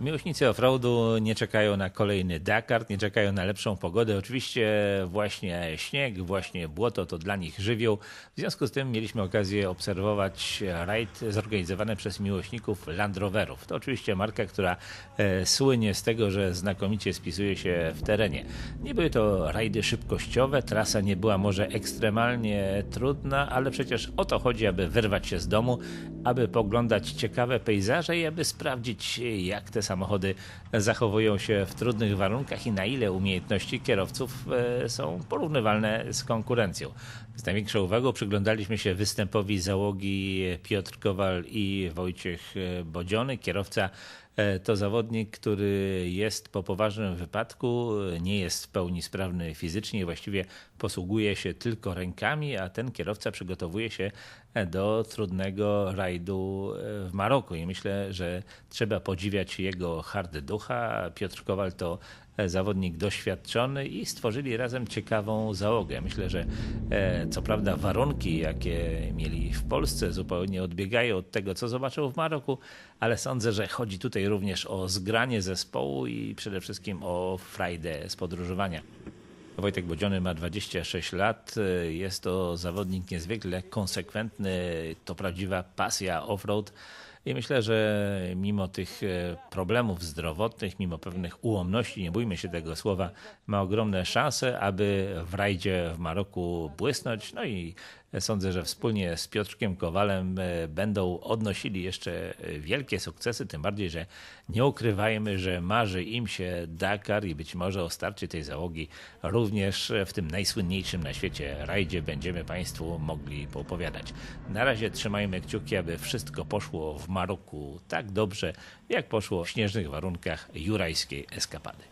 Miłośnicy offroadu nie czekają na kolejny Dakar, nie czekają na lepszą pogodę. Oczywiście właśnie śnieg, właśnie błoto to dla nich żywioł. W związku z tym mieliśmy okazję obserwować rajd zorganizowany przez miłośników Land Roverów. To oczywiście marka, która e, słynie z tego, że znakomicie spisuje się w terenie. Nie były to rajdy szybkościowe, trasa nie była może ekstremalnie trudna, ale przecież o to chodzi, aby wyrwać się z domu, aby poglądać ciekawe pejzaże i aby sprawdzić, jak te samochody zachowują się w trudnych warunkach i na ile umiejętności kierowców e, są porównywalne z konkurencją. Z największą uwagą przyglądaliśmy się występowi załogi Piotr Kowal i Wojciech Bodziony, kierowca E, to zawodnik, który jest po poważnym wypadku, nie jest w pełni sprawny fizycznie, właściwie posługuje się tylko rękami, a ten kierowca przygotowuje się do trudnego rajdu e, w Maroku. I myślę, że trzeba podziwiać jego hard ducha. Piotr Kowal to zawodnik doświadczony i stworzyli razem ciekawą załogę. Myślę, że e, co prawda warunki, jakie mieli w Polsce, zupełnie odbiegają od tego, co zobaczył w Maroku, ale sądzę, że chodzi tutaj również o zgranie zespołu i przede wszystkim o frajdę z podróżowania. Wojtek Bodziony ma 26 lat. Jest to zawodnik niezwykle konsekwentny. To prawdziwa pasja off-road. I myślę, że mimo tych e, problemów zdrowotnych, mimo pewnych ułomności, nie bójmy się tego słowa, ma ogromne szanse, aby w rajdzie w Maroku błysnąć. No i sądzę, że wspólnie z Piotrkiem Kowalem e, będą odnosili jeszcze e, wielkie sukcesy, tym bardziej, że nie ukrywajmy, że marzy im się Dakar i być może o starcie tej załogi również w tym najsłynniejszym na świecie rajdzie będziemy Państwu mogli poopowiadać. Na razie trzymajmy kciuki, aby wszystko poszło w Maroku tak dobrze, jak poszło w śnieżnych warunkach jurajskiej eskapady.